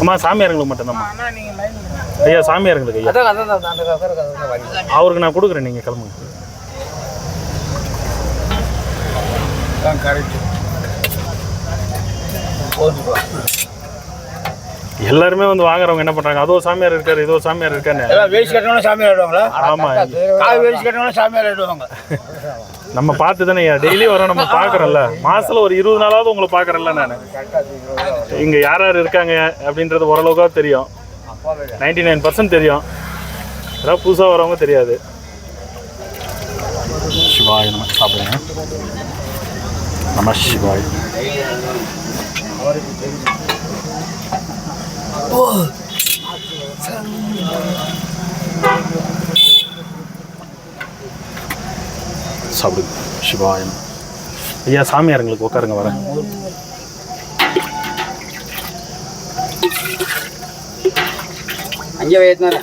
அம்மா சாமியாருங்களுக்கு லைன் ஐயா சாமியாருங்களுக்கு ஐயா. அவருக்கு நான் கொடுக்குறேன் நீங்கள் கிளம்புங்க. எல்லாருமே வந்து வாங்குறவங்க என்ன பண்ணுறாங்க அதோ சாமியார் இருக்காரு இதோ சாமியார் எல்லாம் வேஸ்ட் கட்டணும் சாமியார் ஆயிடுவாங்களா? ஆமாம் காய் வேஸ்ட் கட்டணும் சாமியார் ஆயிடுவாங்க. நம்ம பார்த்து தானே டெய்லி வரோம் நம்ம பார்க்குறோம்ல. மாசத்துல ஒரு இருபது நாளாவது உங்களை பார்க்குறேன்ல நான். இங்கே யார் யார் இருக்காங்க அப்படின்றது ஓரளவுக்காக தெரியும். நைன்டி நைன் பர்சன்ட் தெரியும். ஏதாவது புதுசாக வரவங்க தெரியாது. சிவாய் நம்ம சாப்பிடுங்க. நம சிவாய். சாப்பிடுங்க. சிவாயம் ஐயா சாமியாருங்களுக்கு உட்காருங்க வரேன். அங்கே வயதுனால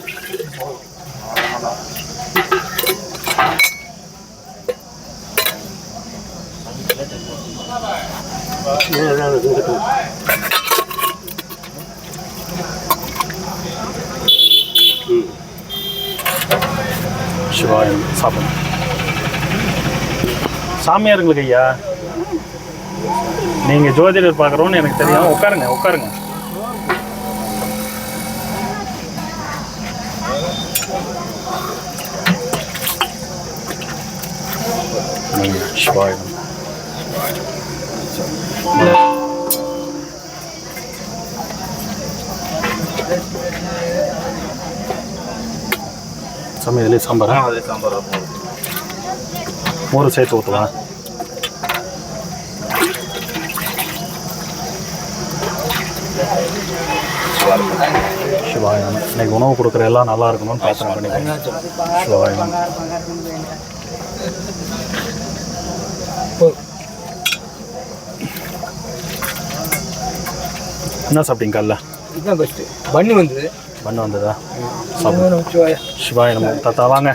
சிவாயம் சாப்பிடும் சாமியாருங்களுக்கு ஐயா. நீங்கள் ஜோதிடர் பார்க்குறோன்னு எனக்கு தெரியும். உட்காருங்க உட்காருங்க. ம், சிவாய நம. சாமி இதிலே சாம்பாரா அதே சாம்பார் மோர் சேர்த்து ஊற்றுவா சிவாய நம. இன்னைக்கு உணவு கொடுக்குற எல்லாம் நல்லா இருக்கணும்னு பிரார்த்தனை பண்ணிக்கோங்க சிவாய என்ன சாப்பிட்டீங்க காலைல? இதுதான் பெஸ்ட்டு பண்ணி வந்தது. பண்ணு வந்ததா? சாப்பிடு. வச்சுவாயா சிவாய நம்ம தாத்தா வாங்க.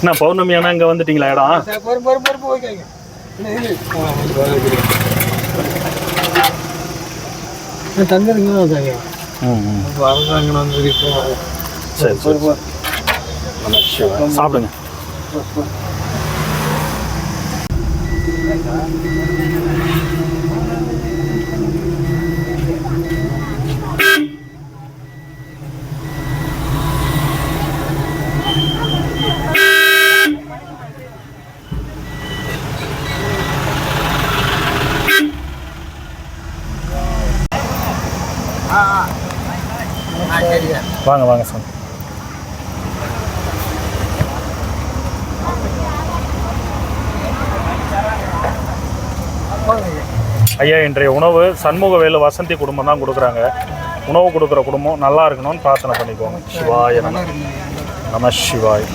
என்ன பௌர்ணமி ஆனால் இங்கே வந்துட்டீங்களா இடம்? பொறு பொறு பொறுப்பு ஓகேங்க தங்குறதுங்க தாங்க ம் ம் வரதாங்க வந்து சரி சரி சரி. நம சிவாய. சாப்பிடுங்க வாங்க வாங்க சார் ஐயா இன்றைய உணவு சண்முக வேலு வசந்தி குடும்பம் தான் கொடுக்குறாங்க. உணவு கொடுக்குற குடும்பம் நல்லா இருக்கணும்னு பிரார்த்தனை பண்ணிக்கோங்க. சிவாய நம. நம சிவாய்.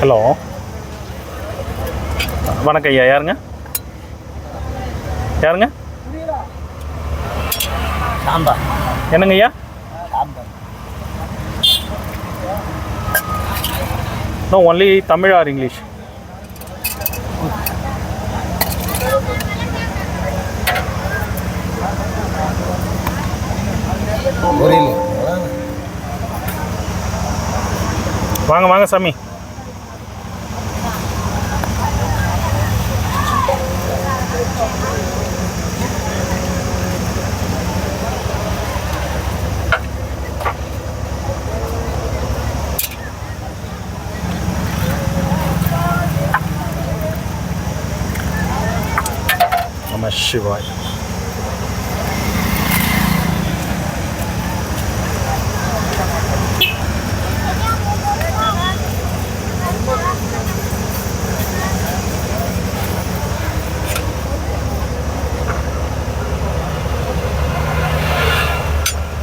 ஹலோ. வணக்கம் ஐயா. யாருங்க? யாருங்க? சாம்பார் என்னங்க ஐயா? Sambar no only Tamil or English புரியல. வாங்க வாங்க சாமி. நம சிவாய்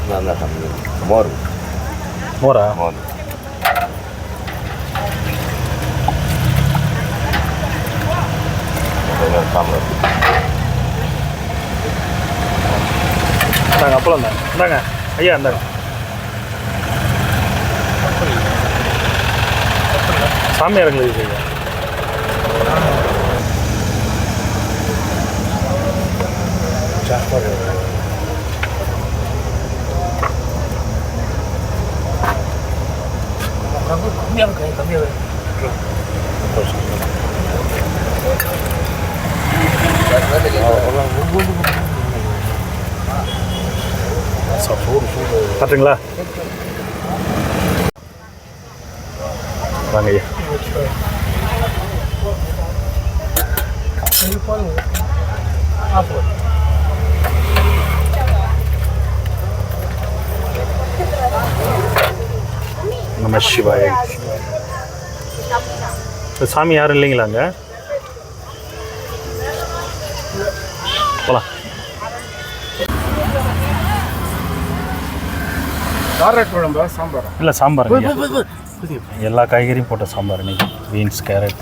நான் தான் சாமி மோர் மோரா இந்தாங்க அப்பளம் தான். இந்தாங்க ஐயா இந்தாங்க. சாமியாருங்களுக்கு ஐயா. கம்மியாக இருக்கு கம்மியாக இருக்கு. பார்த்துங்களா? வாங்க ஐயா. நம சிவாய. சாமி யாரும் இல்லைங்களாங்க காரட் குழம்பு சாம்பார். இல்லை சாம்பார் எல்லா காய்கறியும் போட்ட சாம்பார் இன்னைக்கு பீன்ஸ் கேரட்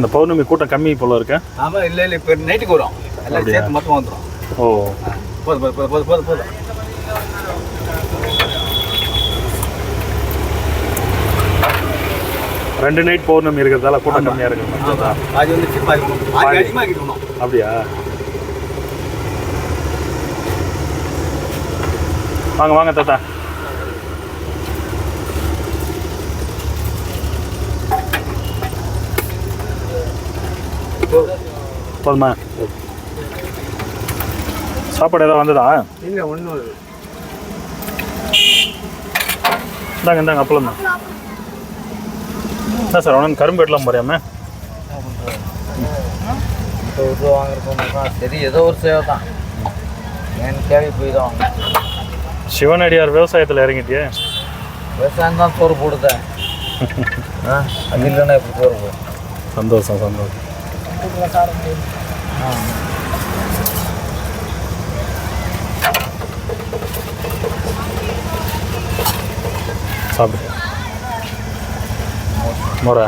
இந்த பௌர்ணமி கூட்டம் கம்மி போல இருக்கு. ஆமாம் இல்லை இல்லை இப்போ நைட்டுக்கு வரும். எல்லாம்? சேர்த்து மொத்தம் வந்துடும் ஓ. போதும் போதும் போதும் போதும் போதும் ரெண்டு நைட் பௌர்ணமி இருக்கிறதால கூட்டம் கம்மியாக இருக்கு. வந்து அப்படியா? வாங்க வாங்க தாத்தா. போதுமா? சாப்பாடு ஏதாவது வந்ததா? இல்லை ஒன்றும் இந்தாங்க இந்தாங்க அப்பளம் தான். என்ன சார் உனக்கு கரும்பு வெட்டலாம் போறியாமே? சரி ஏதோ ஒரு சேவை தான். எனக்கு தேவை போய் தான் வாங்க சிவனடியார் விவசாயத்தில் இறங்கிட்டியே? விவசாயம் தான் சோறு போடுதேன் ஆ அது இல்லைன்னா எப்படி சோறு போடும் சந்தோஷம் சந்தோஷம். சாப்பிடு. மோரா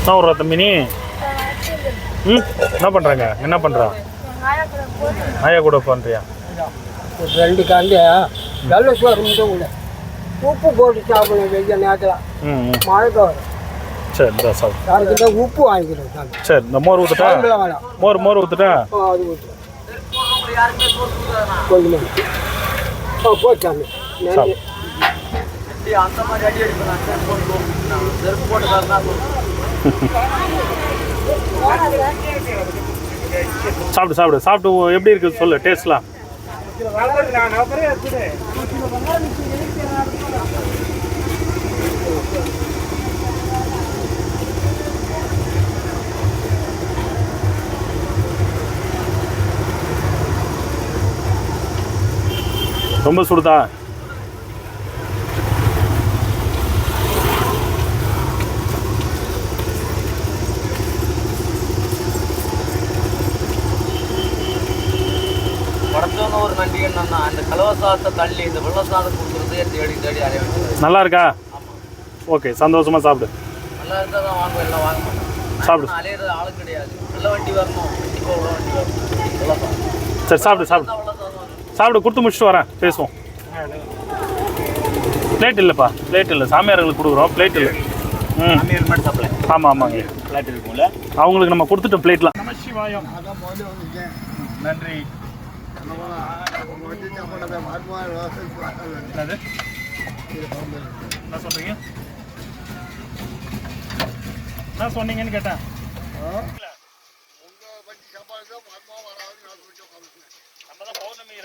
என்ன ஒரு தம்பி நீ ம் என்ன பண்ணுறாங்க என்ன பண்ணுறா ஆயா கூட பண்ணுறியா ரெண்டு கண்டு வெள்ளை சோறு உப்பு போட்டு சாப்பிடணும் வெய்ய நேரத்தில். மழைக்கு வரும் சரி இந்த சாப்பிடு. அதுக்கிட்ட உப்பு சரி இந்த மோர் மோர் மோர் ஊற்றுட்டா ஆ, அது ஊற்று கொஞ்சம் ஆ போச்சாமி நன்றி சாப்பிடு. அந்த மாதிரி அடி அடிப்பேன் செருப்பு போட்டுக்காருன்னா சாப்பிடு சாப்பிடு. சாப்பிட்டு எப்படி இருக்குது சொல்லு டேஸ்ட்லாம் ரொம்ப சுடுதா? ஒரு நன்றி என்னன்னா அந்த கலவசாதத்தை தள்ளி இந்த வெள்ளசாதம் கொடுக்குறது தேடி தேடி அடைய நல்லா இருக்கா ஓகே சந்தோஷமா சாப்பிடு. நல்லா இருந்தால் தான் வாங்குவேன் எல்லாம் வாங்க மாட்டேன். சாப்பிடு. அலையிறது ஆளும் கிடையாது. நல்ல வண்டி வரணும் உள்ள வண்டி வரணும். சரி சாப்பிடு சாப்பிடு. சாப்பிடு கொடுத்து முடிச்சுட்டு வரேன். பேசுவோம். பிளேட் இல்லைப்பா. பிளேட் இல்லை. சாமியார்களுக்கு கொடுக்குறோம். பிளேட் இல்லை. ம். ஆமாம் ஆமாங்க. ஃப்ளாட் இருக்கும்ல? அவங்களுக்கு நம்ம கொடுத்துட்டோம் பிளேட்லாம் நமசிவாயம் நன்றி. என்னது? என்ன சொல்றீங்க? என்ன சொன்னீங்கன்னு கேட்டேன்.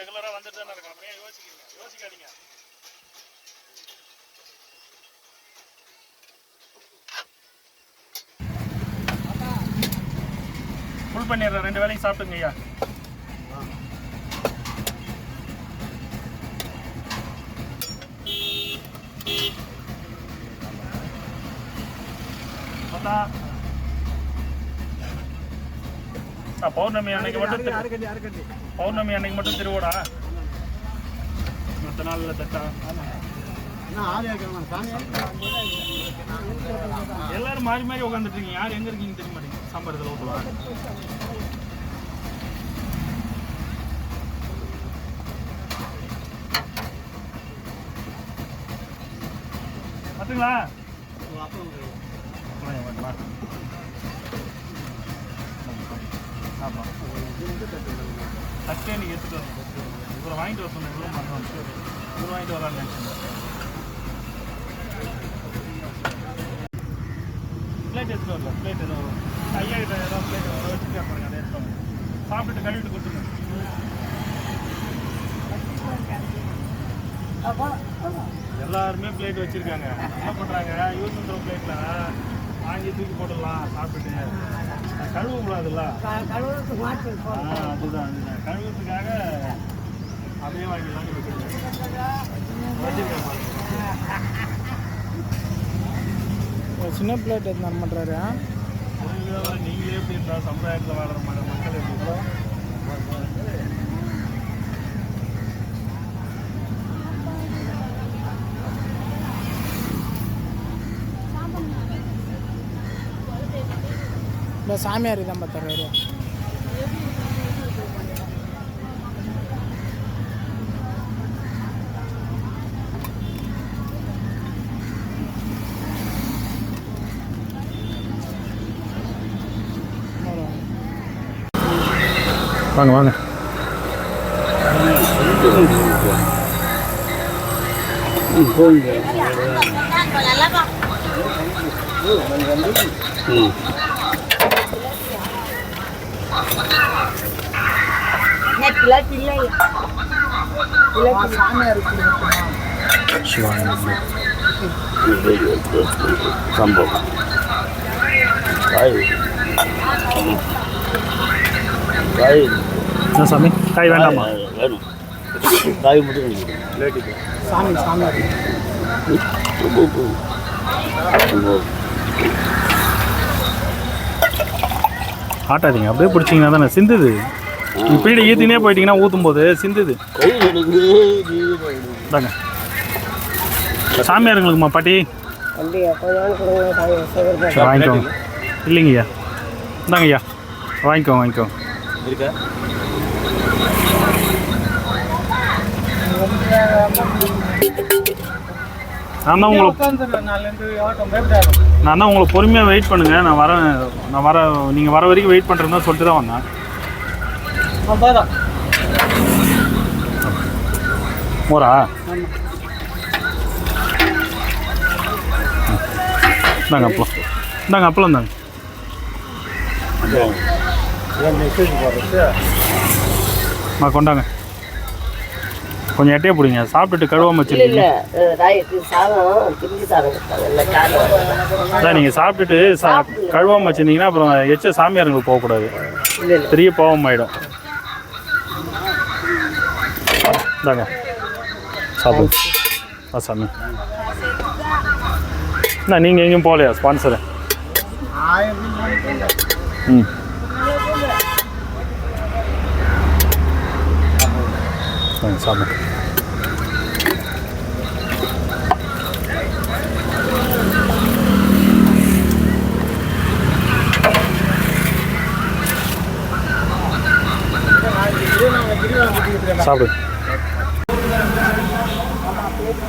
ரெகுலரா வந்துட்டு தானே இருக்கோம். அப்படியே யோசிக்கிறீங்க. யோசிக்காதீங்க. ஃபுல் பண்ணிடுறேன். ரெண்டு வேலையும் சாப்பிட்டுங்க ஐயா. பௌர்ணமி அன்னைக்கு மட்டும் பௌர்ணமி அன்னைக்கு மட்டும் திருவோடா மற்ற நாளில் தட்டா? எல்லாரும் மாறி மாறி உட்காந்துட்டு இருக்கீங்க யார் எங்க இருக்கீங்க தெரிய மாட்டேங்குது. சாம்பார் ஊற்றுவா பார்த்துங்களா ஆமாம் தட்டே நீங்கள் எடுத்துகிட்டு வரணும். இவரை வாங்கிட்டு வர சொன்னேன் இவ்வளோ வந்து இவரும் வாங்கிட்டு வரலான்னு நினச்சேன். பிளேட் எடுத்துகிட்டு வரல. பிளேட் ஏதோ ஐயா கிட்ட ஏதோ பிளேட் வச்சுட்டு பாருங்க அதை எடுத்துக்கோங்க சாப்பிட்டுட்டு கழுவிட்டு கொடுத்துருங்க. எல்லாருமே பிளேட் வச்சுருக்காங்க. என்ன பண்ணுறாங்க யூஸ் பண்ணுற பிளேட்டில் வாங்கி தூக்கி போட்டுடலாம் சாப்பிட்டுட்டு. கழுவ கூடாதுல்ல கழுவுறதுக்கு மாட்டு ஆ, அதுதான் அதுதான். கழுவுறதுக்காக அப்படியே வாங்கிடலாம் சின்ன பிளேட் என்ன பண்ணுறாரு நீங்களே எப்படி இருந்தா சமுதாயத்தில் வாழற ம- மக்கள் எப்படி சாமியார் தான் பார்த்தாரு வாங்க வாங்க. சம்பவம் காய் காய் என்ன சாமி காய் வேண்டாமா? வேணும் காய் மட்டும் சாமி சாமி ஆட்டாதீங்க அப்படியே பிடிச்சிங்கன்னா தானே சிந்துது. பீடை ஈத்தினே போயிட்டீங்கன்னா ஊற்றும் போது சிந்துது. தாங்க சாமியாருங்களுக்குமா பாட்டி? வாங்கிக்கோங்க. இல்லைங்கய்யா. இந்தாங்க ஐயா வாங்கிக்கோங்க வாங்கிக்கோங்க இருக்கா? நான் தான் உங்களை நான் தான் உங்களை பொறுமையாக வெயிட் பண்ணுங்க. நான் வரேன் நான் வர நீங்கள் வர வரைக்கும் வெயிட் பண்ணுறேன்னு சொல்லிட்டு தான் வந்தேன். மோரா? இந்தாங்க அப்பளம். இந்தாங்க அப்பளம் இந்தாங்க. மா கொண்டாங்க. கொஞ்சம் எட்டையே பிடிங்க. சாப்பிட்டுட்டு கழுவாம வச்சிருக்கீங்க அதான் நீங்கள் சாப்பிட்டுட்டு சா கழுவாம வச்சிருந்தீங்கன்னா அப்புறம் எச்ச சாமியாருங்களுக்கு போகக்கூடாது. பெரிய பாவம் ஆயிடும் இந்தாங்க சாப்பிடுங்க ஆ சாமி. என்ன நீங்கள் எங்கேயும் போகலையா? ஸ்பான்சரு ம். வாங்க,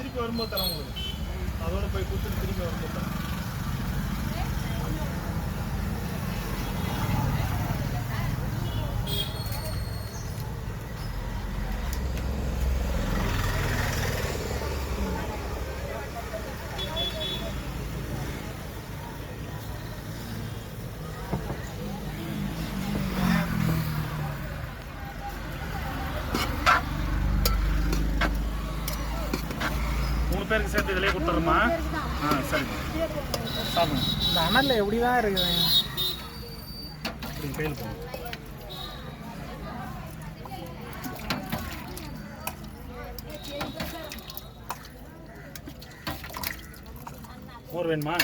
திருப்பி வரும்போது தரேன் உங்களுக்கு. அதோட போய் கொடுத்துட்டு திருப்பி வரும்போது தரேன். பேருக்கு சேர்த்து இதிலே கொடுத்துட்றோமா ஆ சரி. சாப்பிடுங்க. இந்த அனலில் எப்படி தான் இருக்குது கையில் போங்க மோர் வேணுமா?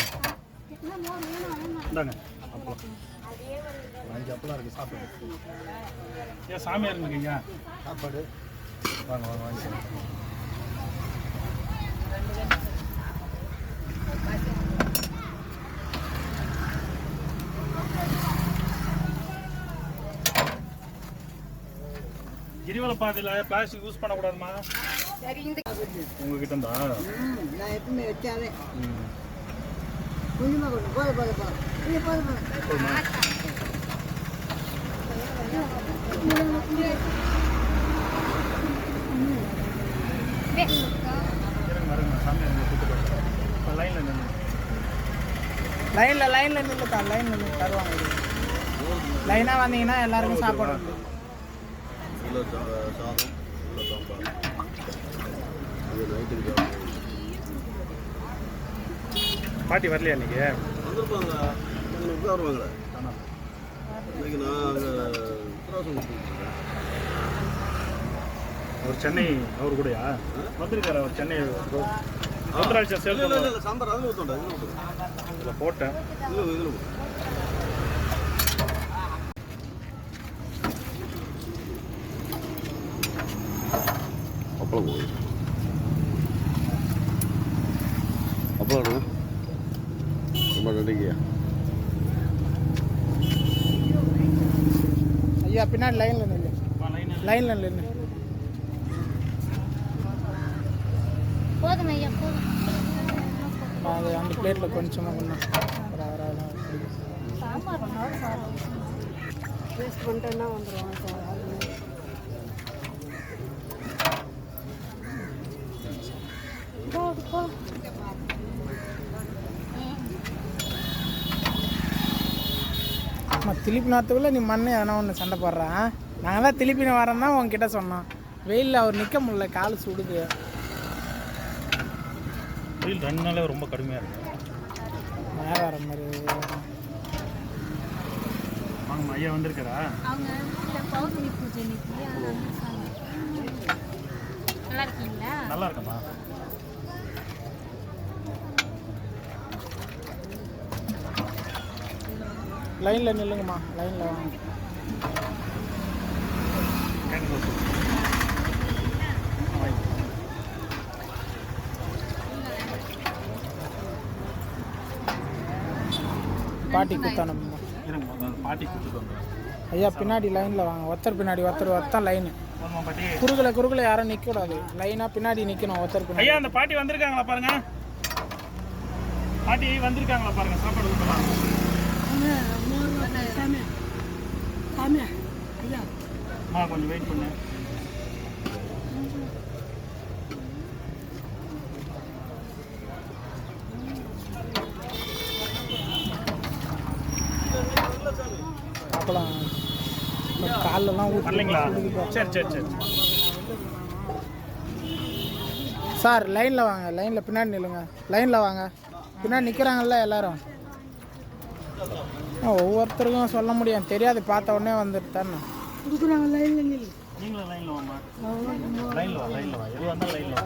இந்தாங்க. அப்பளம். அஞ்சு அப்பளம் இருக்குது சாப்பிடுங்க ஏன் சாமியார் இருக்கீங்க சாப்பாடு. வாங்க வாங்க வாங்கிக்கலாம் கிரிவல பாதையில் பிளாஸ்டிக் யூஸ் பண்ணக்கூடாதுமா? உங்ககிட்ட இருந்தா நான் எப்பவுமே வச்சாவே. ம். கொஞ்சமாக கொண்டு போத போத போத. போத லைனில் லைனில் லைனில் நில்லுக்கா லைனில் நின்று தருவாங்க. லைனாக வந்தீங்கன்னா எல்லாருக்கும் சாப்பாடு சா- சாதம் உள்ள சாம்பார். இது நைட்டுக்கு பாட்டி வரலையா இன்னைக்கு? வந்திருப்பாங்க. உங்களுக்கு வருவாங்களே இன்னைக்கு நான் அங்கே உத்தரவாசம் கொடுத்துருக்கேன் அவர் சென்னை அவர் கூடயா? வந்திருக்காரு அவர் சென்னை சாம்பார் அதில் ஊற்றண்டா இதில் போட்டேன். இதில் இதில் அப்பளம் போகுது அப்பளம் ரொம்ப நன்றிங்கய்யா ஐயா பின்னாடி லைனில் நில்லு. லைனில் நில்லு. போதும் ஐயா போதும். அது அந்த பிளேட்டில் கொஞ்சமாக சாதம் வேஸ்ட் பண்ணிட்டேன்னா வந்துடுவாங்க சார் அது போது போ ஆமாம் திருப்பி நேரத்துக்குள்ளே நீ மண்ணு எதனா ஒன்று சண்டை போடுறான் நாங்கள் தான் திருப்பி வரேன் தான் உங்ககிட்ட சொன்னோம். வெயிலில் அவர் நிற்க முடியல கால் சுடுது. வெயில் ரெண்டு நாளே ரொம்ப கடுமையாக இருக்கு. மழை வர மாதிரி வாங்க ஐயா வந்திருக்காரா? அவங்க பௌர்ணமி பூஜை. நல்லா இருக்கீங்களா? நல்லா இருக்கம்மா லைனில் நில்லுங்கம்மா லைனில் வாங்க. பாட்டி குத்தானம் பாட்டி கூப்பிட்டு ஐயா பின்னாடி லைனில் வாங்க. ஒருத்தர் பின்னாடி ஒருத்தர் ஒருத்தர் லைனு. ஆமாம் குறுகல குறுகல யாரும் நிற்கக்கூடாது லைனாக பின்னாடி நிற்கணும் ஒருத்தர் பின்னாடி. ஐயா அந்த பாட்டி வந்திருக்காங்களா பாருங்க. பாட்டி வந்திருக்காங்களா பாருங்க. சாப்பாடு கொடுக்கலாம் சாமி சாமி ஐயா அம்மா கொஞ்சம் வெயிட் பண்ணு. அப்பலாம் காலெல்லாம் சரி சரி சரி. சார் லைனில் வாங்க. லைனில் பின்னாடி நில்லுங்க. லைனில் வாங்க. பின்னாடி நிற்கிறாங்கல்ல எல்லாரும். ஆ, ஒவ்வொருத்தருக்கும் சொல்ல முடியும் தெரியாது. பார்த்த உடனே வந்துட்டு தானே. கொடுக்குறாங்க லைனில் நில்லு. நீங்களும் லைனில் வாம்மா. லைனில் வா லைனில் வா. எது வந்தாலும் லைனில் வா.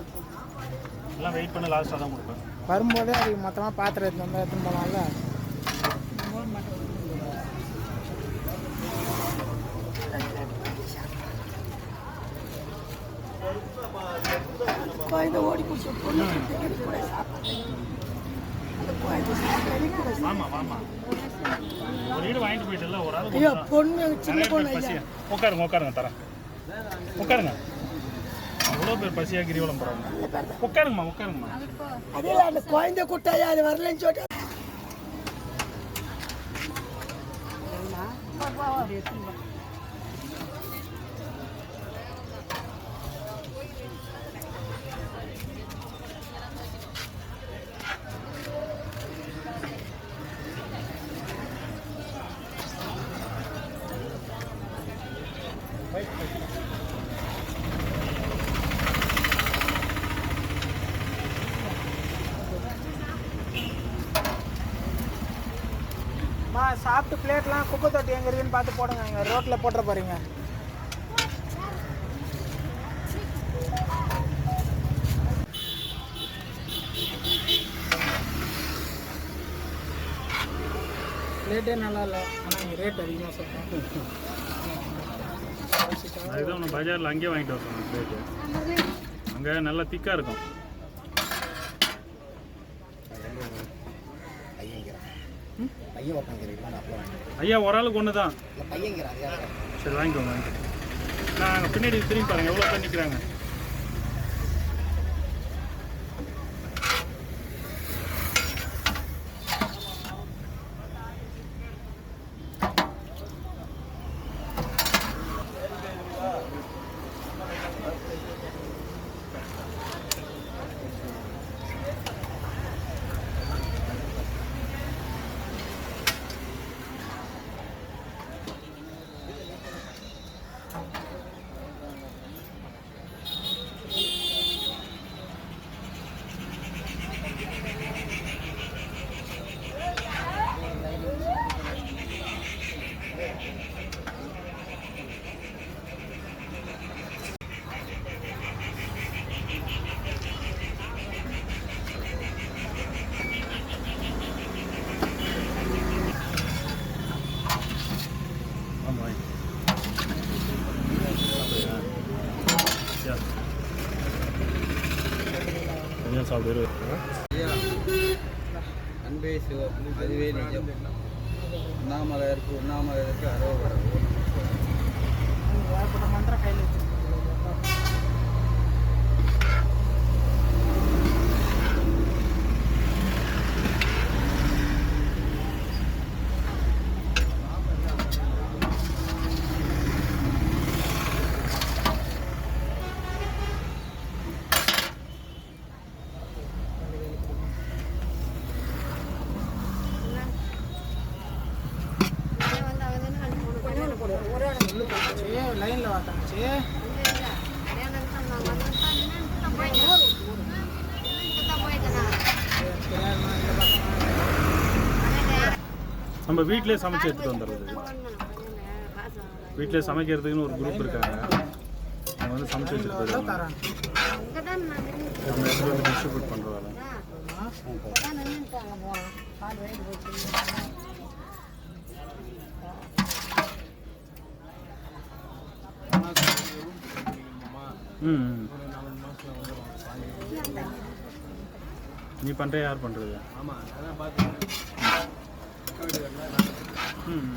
எல்லாம் வெயிட் பண்ணி லாஸ்ட்டாக தான் கொடுப்பேன். வரும்போதே அதுக்கு மொத்தமாக பாத்திரம் எடுத்து வந்து எடுத்துன்னு போகலாம்ல குழந்தை ஓடி போச்சு பொண்ணு கூட சாப்பிட்டு அந்த குழந்தை சாப்பிட்டு கூட. வாமா வாமா வாங்கிட்டு போயிட்டல ஒரு ஆள் ஐயோ பொண்ணு சின்ன பொண்ணு பேர் ஐயா. பசியா உட்காருங்க உட்காருங்க தரேன். உட்காருங்க. அவ்வளோ பேர் பசியாக கிரிவலம் போகிறாங்க உட்காருங்கம்மா உட்காருங்கம்மா. அதே அந்த குழந்தை கூட்டாயா அது வரலன்னு சொல்லிட்டு சாப்பிட்டு பிளேட்லாம் குப்பை தொட்டி எங்க இருக்குன்னு பார்த்து போடுங்க அங்கே ரோட்டில் போட்டுற பாருங்க ரேட்டே நல்லா இல்லை ஆனால் இங்கே ரேட் அதிகமாக சொல்கிறோம் அதுதான் ஒன்று பஜாரில் அங்கேயே வாங்கிட்டு வரோம் ரேட்டு அங்கே நல்லா திக்காக இருக்கும். நான் ஐயா ஒரு ஆளுக்கு ஒன்று தான் பையங்கிறேன் சரி வாங்கிக்கோங்க வாங்கிக்கோங்க நான் பின்னாடி திரும்பி பாருங்க எவ்வளோ பேர் நிற்கிறாங்க ஆமாம் கொஞ்சம் சாப்பிடு அன்பே சிவம் அதுவே நிஜம் உண்ணாமலை இருக்கு உண்ணாமலை இருக்கு நம்ம வீட்டிலே சமைச்சு எடுத்துகிட்டு வந்துடுறது. வீட்டிலே சமைக்கிறதுக்குன்னு ஒரு குரூப் இருக்காங்க. அவங்க வந்து சமைச்சு வச்சுட்டு டிஸ்ட்ரிபியூட் பண்ணுற வேலை ம் நீ பண்ணுற யார் பண்ணுறது ஆமாம் அதான் பார்த்து ம்